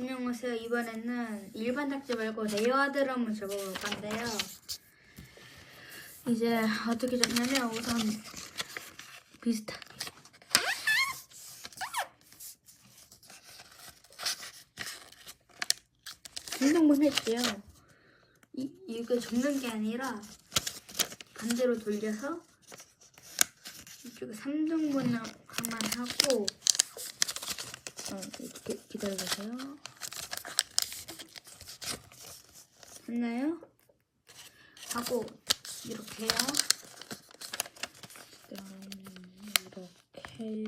안녕하세요. 이번에는 일반 닭지 말고 레어 드럼을 접어볼 건데요. 이제 어떻게 접냐면 우선 비슷하게 운동만 했대요. 이, 이거 접는 게 아니라 반대로 돌려서 이쪽에 3등분 한만 하고 어, 이렇게 기다려주세요. 했나요? 하고 이렇게요. 이렇게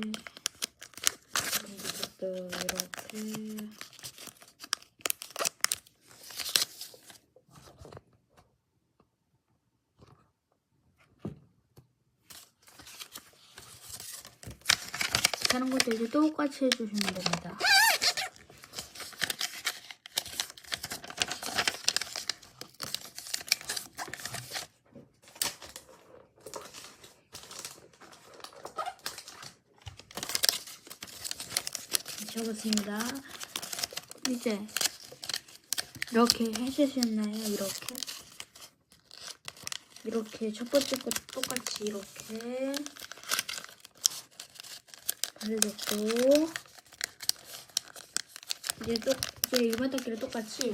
이것도 이렇게 다른 것도 이제 똑같이 해주시면 됩니다. 적었습니다. 이제 이렇게 해주셨나요? 이렇게 이렇게 첫 번째 거 똑같이 이렇게 발렸고 이제 또 이제 일반 닦기를 똑같이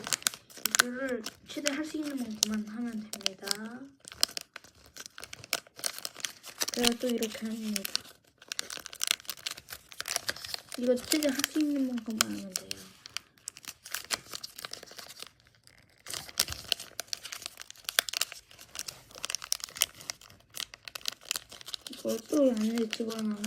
이거를 최대한 할수 있는 만큼만 하면 됩니다. 그래서 또 이렇게 합니다. 이거 최대한 할 수 있는 만큼만 하면 돼요. 이거 또 안에 집어넣으면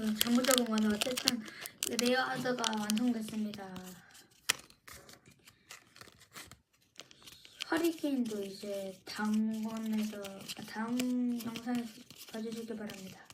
어, 잘못 적은 거는 어쨌든 레어 하드가 완성됐습니다. 허리케인도 이제 다음 권에서 아, 다음 영상에서 봐주시기 바랍니다.